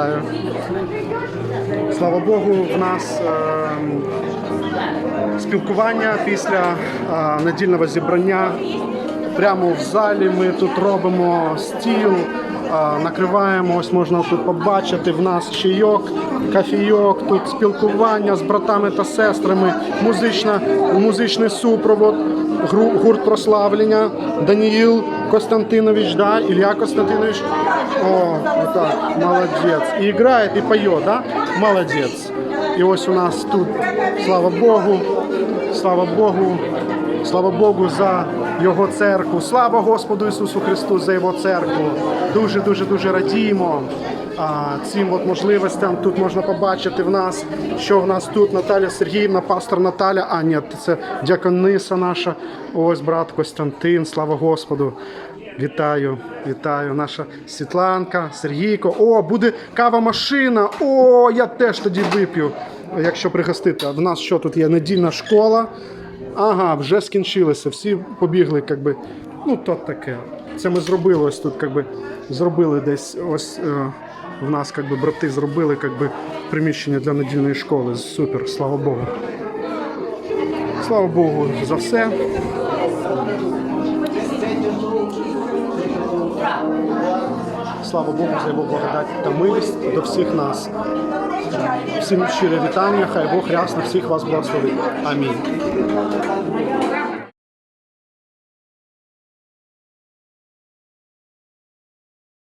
вітаю. Слава Богу, в нас е, спілкування після е, недільного зібрання. Прямо в залі ми тут робимо стіл, накриваємо. Ось можна тут побачити. В нас чайок, кофійок, тут спілкування з братами та сестрами, музична, музичний супровод, гурт прославлення, Даніїл Костянтинович, да, Ілля Костянтинович. О, так, молодец. И играет, и поет, да? Молодец. І ось у нас тут, слава Богу, слава Богу, слава Богу за Його церкву. Слава Господу Ісусу Христу за Його церкву. Дуже, дуже, дуже радіємо цим от можливостям. Тут можна побачити в нас, що в нас тут Наталя Сергіївна, пастор Наталя. А, ні, це дякониса наша. Ось брат Костянтин, слава Господу. Вітаю, вітаю, наша Світланка, Сергійко. О, буде кава машина. О, я теж тоді вип'ю, якщо пригостити. В нас що тут є? Недільна школа. Ага, вже скінчилося. Всі побігли, якби. Ну, то таке. Це ми зробили ось тут, якби зробили десь ось е, в нас, якби брати зробили якби, приміщення для недільної школи. Супер, слава Богу. Слава Богу за все. Слава Богу за його благодать та милість до всіх нас. Всім щире вітання, хай Бог рясно всіх вас благословить. Амінь.